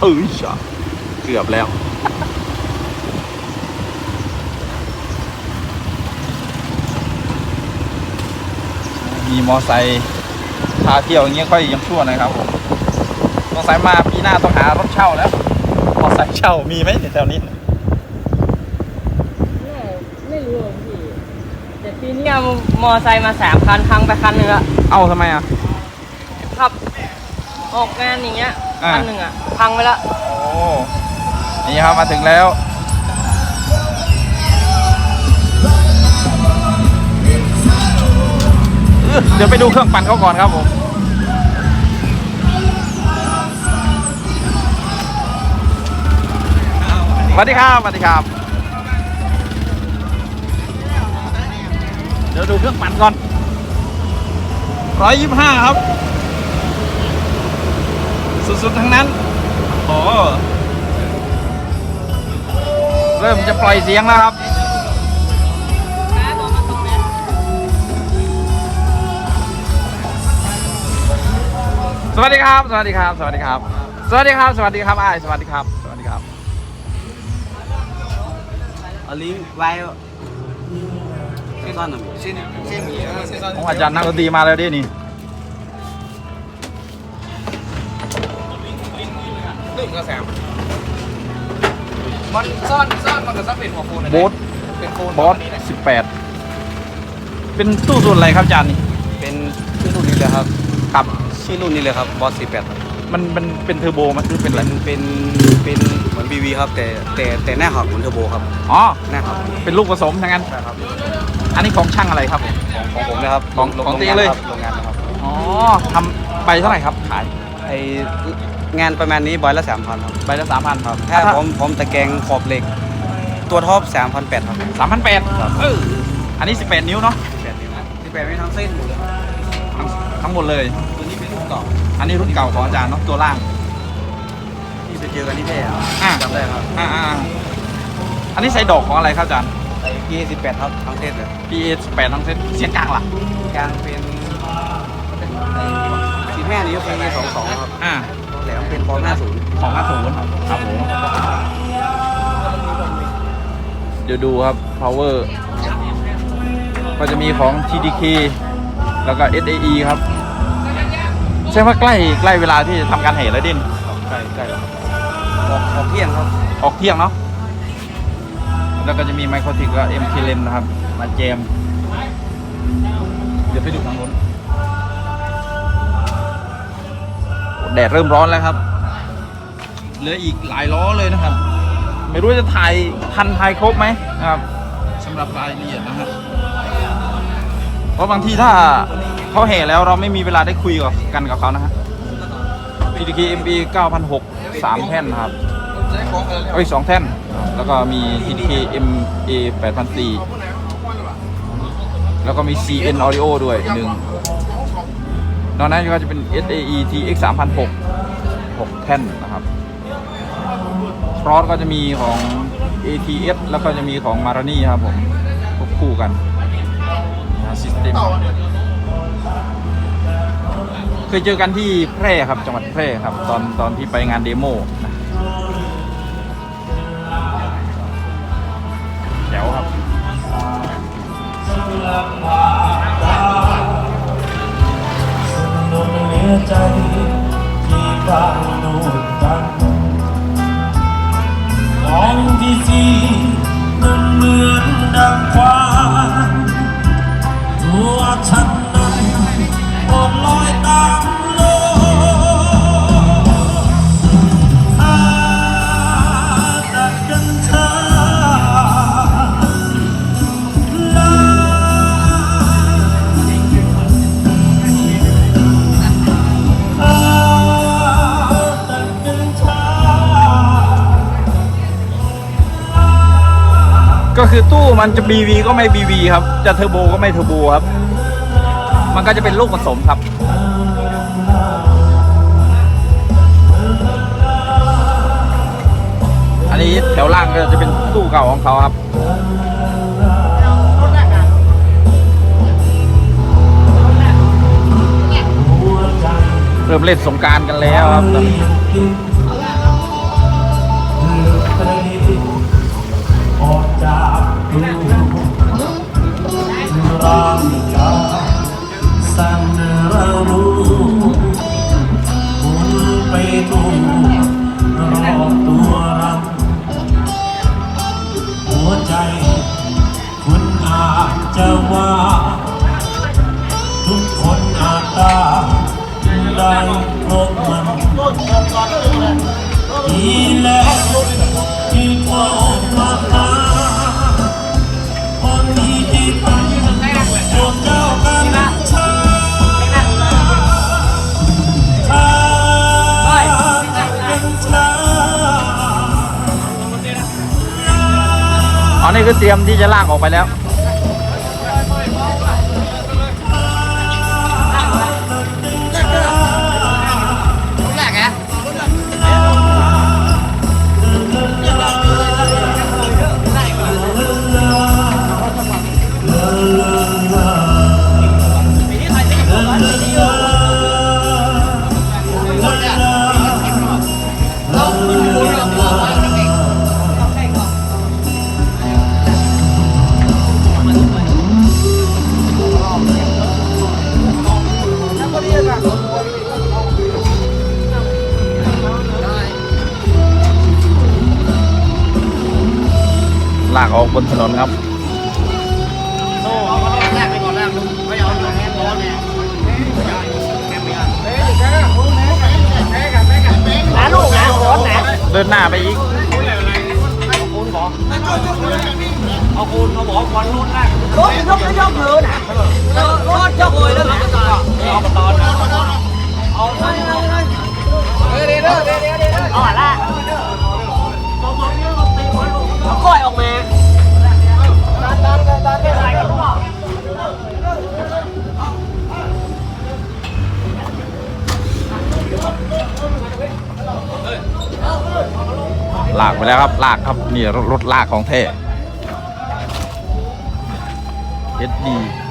เอ้ยจ้ะเกือบแล้ว มีมอไซค์พาเที่ยวอย่างเงี้ยค่อยยังชั่วหนะครับผมมอไซค์มาปีหน้าต้องหารถเช่าแล้ว มอไซค์เช่ามีไหมในแถวนี้ ไม่ไม่รู้อะพี่แต่ปีนี้เอามอไซค์มาสามคันพังไปคันหนึ่งละเอ้าทำไมอะ ขับ ออกงานอย่างเงี้ย อ่าคันหนึ่งอะ พังไปละโอ้นี่ครับมาถึงแล้วเอ้อเดี๋ยวไปดูเครื่องปั่นเขาก่อนครับผม สวัสดีครับสวัสดีครับ เดี๋ยวดูเครื่องปั่นก่อนร้อยยี่ห้าครับ สุดๆทั้งนั้นโอ้เริ่มจะปล่อยเสียงแล้วครับสวัสดีครับ สวัสดีครับ สวัสดีครับ สวัสดีครับ สวัสดีครับอ้ายสวัสดีครับ สวัสดีครับ ở lý vai cái con là xin xin ผมอาจารย์นักดนตรีมาแล้วดินี่ มันซ่อนซ่อนมันก็ต้องเป็นหัวโคนโบ๊ทเป็นโคนบอสสิบแปดเป็นตู้ส่วนอะไรครับอาจารย์นี่เป็นชื่อรุ่นนี้เลยครับ ครับ ชื่อรุ่นนี้เลยครับบอสสี่แปดมันมันเป็นเทอร์โบมันคือเป็นอะไรเป็นเป็นเป็นเหมือนบีวีครับ แต่แต่แต่หน้าหักเหมือนเทอร์โบครับอ๋อหน้าหักเป็นลูกผสมทั้งนั้นใช่ครับอันนี้ของช่างอะไรครับผม ของของผมนะครับของโรของโรตีงานเลยครับโรงงานนะครับอ๋อทำใบเท่าไหร่ครับขายไอ งานประมาณนี้บอยละสามพันครับ ใบละสามพันครับถ้าผมผมตะแกรงขอบเหล็ก ตัวท็อปสามพันแปดครับสามพันแปดเอออันนี้สิบแปดนิ้วเนาะแปดนิ้วที่แปดไม่ทั้งเส้นหมดเลยทั้งทั้งหมดเลย ตัวนี้เป็นลูกเก่าอันนี้รุ่นเก่าของอาจารย์เนาะตัวล่าง ที่ไปเจอกันที่แพร่อะ จำได้ครับอ่าอ่าอันนี้ใส่ดอกของอะไรครับอาจารย์ไอ้พีสิบแปดครับทั้งเส้นเลย PA แปดทั้งเซตเสียงกลางล่ะกลางเป็นสีแม่นี้เป็นสองสองครับ อ่าแหลม เป็นฟอร์มห้าศูนย์ของห้าศูนย์ครับผมเดี๋ยวดูครับ power ก็จะมีของ TDK แล้วก็ SAE ครับ ใช่ว่าใกล้ใกล้เวลาที่ทำการแห่แล้วดินใกล้ใกล้แล้วออกออกเที่ยงครับ ออกเที่ยงเนาะแล้วก็จะมีไมโครติกกับ MK l e n นะครับ มาแจม เดี๋ยวไปดูทางนู้น แดดเริ่มร้อนแล้วครับ เหลืออีกหลายล้อเลยนะครับ ไม่รู้จะถ่ายทันถ่ายครบไหมนะครับสำหรับรายละเอียดนะครับเพราะบางทีถ้าเขาแห่แล้วเราไม่มีเวลาได้คุยกับกันกับเขานะฮะ PDK MB 9,600 3แท่นนะครับเอ้ยสองแท่น แล้วก็มี TDK MA 8,400แล้วก็มี CN Audio ด้วยหนึ่ง นอกนั้นก็จะเป็น SAE TX 3,600 6แท่นนะครับฟรอสก็จะมีของ ATS แล้วก็จะมีของ Marani ครับผมควบคู่กันซิสเต็มเคยเจอกันที่แพร่ครับจังหวัดแพร่ครับ ตอนตอนที่ไปงานเดโมนะแจ๋วครับ ใจที่บ้านโน่นตันมองที่สีมันเหมือนดังฟ้าตัวฉัน ก็คือตู้มันจะ BV ก็ไม่ BV ครับ จะเทอร์โบก็ไม่เทอร์โบครับ มันก็จะเป็นลูกผสมครับ อันนี้แถวล่างก็จะเป็นตู้เก่าของเขาครับเริ่มเล่นสงการกันแล้วครับา นี่คือเตรียมที่จะลากออกไปแล้วากออกบนถนนครับแรกไปก่อนแรกไม่เอาแค่ร้อนไงนะลูกนะโอนนะเดินหน้าไปอีก เอาคุณเขาบอกวันนู้นได้รถยกยกเลยนะรถยกเลยแล้วนะเอาตอนนะเอาเลยเลยเดี๋ยวเดี๋ยวเดี๋ยวเดี๋ยวเดี๋ยวเอาละ ลากไปแล้วครับลากครับนี่รถรถลากของแท้เ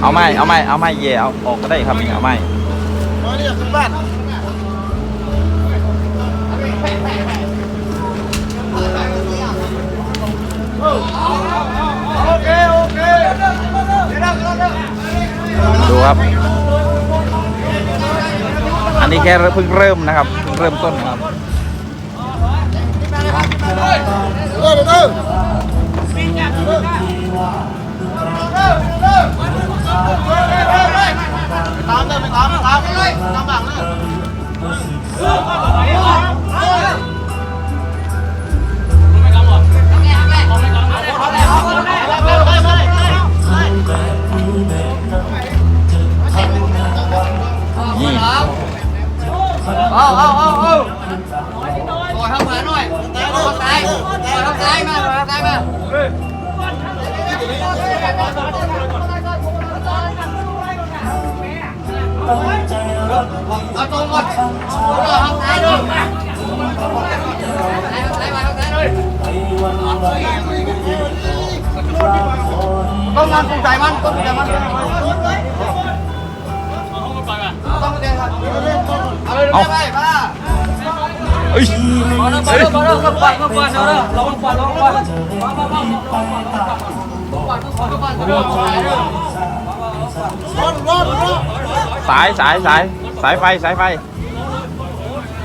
เอาไม่เอาไม่เอาไม่เย่เอาออกก็ได้ครับนี่เอาไม่ดูครับ อันนี้แค่เพิ่งเริ่มนะครับเพิ่งเริ่มต้นนะครับ ตามเลยไปตามตามเลยตามบังเลย เอาตรงหมดปล่อยเข้าซ้ายด้วยเข้าซ้ายมาเข้าซ้ายเลยต้องงานปรุงใจมันต้องปรุงใจมันต้องเรียนครับเอาเลยไปไปเอ้ยมาแล้วมาแล้วมาแล้วมาแล้วมาแล้วลองก่อนลองก่อนมามามา สายสายสายสายไฟสายไฟ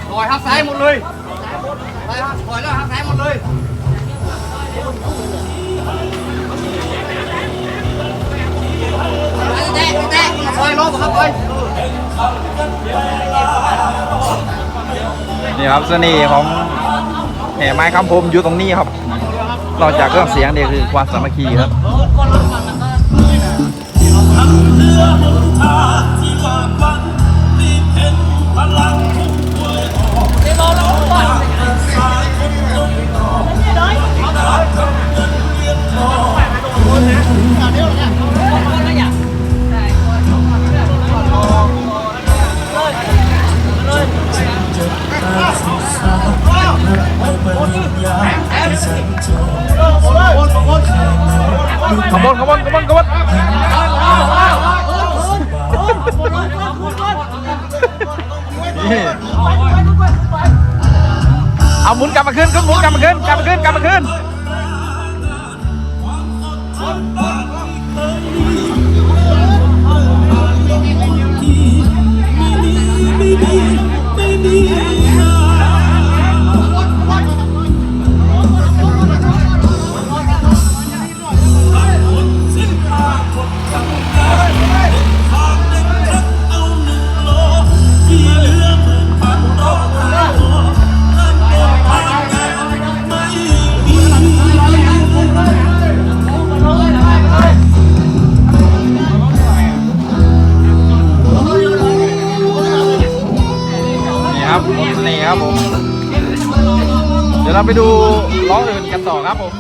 ปล่อยทักซ้ายหมดเลยปล่อยปล่อยแล้วทักซ้ายหมดเลยแตะแตะปล่อยลงครับปล่อยนี่ครับเสน่ห์ของแห่ไม้คำพรมอยู่ตรงนี้ครับนอกจากเครื่องเสียงเดียวคือความสามัคคีครับ บนขบวนขบวนขบวนเอาหมุนกลับมาขึ้นขึ้นหมุนกลับมาขึ้นกลับมาขึ้นกลับมาขึ้นนี่ ไปดูร้องอื่นกันต่อครับผม